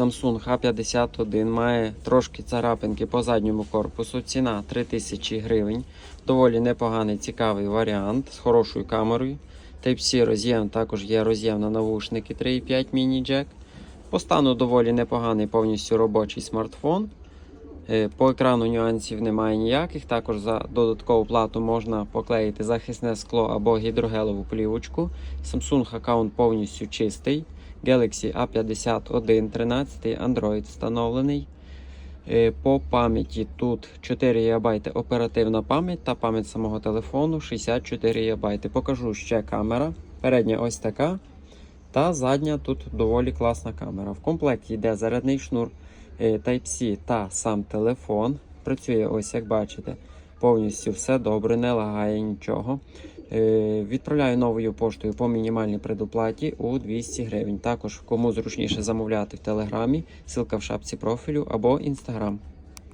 Samsung H51 має трошки царапинки по задньому корпусу. Ціна 3000 гривень. Доволі непоганий, цікавий варіант з хорошою камерою. Type-C роз'єм також є роз'єм на навушники 3.5 міні-джек. По стану доволі непоганий повністю робочий смартфон. Е, По екрану нюансів немає ніяких. Також за додаткову плату можна поклеїти захисне скло або гідрогелову плівочку. Samsung аккаунт повністю чистий. Galaxy A51 13 Android встановлений. Е, По пам'яті тут 4 ГБ оперативна пам'ять та пам'ять самого телефону 64 ГБ. Покажу ще камера. Передня ось така. Та задня тут доволі класна камера. В комплекті йде зарядний шнур Type-C та сам телефон. Працює, ось як бачите, повністю все добре, не лагає нічого. Е, Відправляю новою поштою по мінімальній предоплаті у 200 гривень. Також кому зручніше замовляти в телеграмі, ссылка в шапці профілю або інстаграм.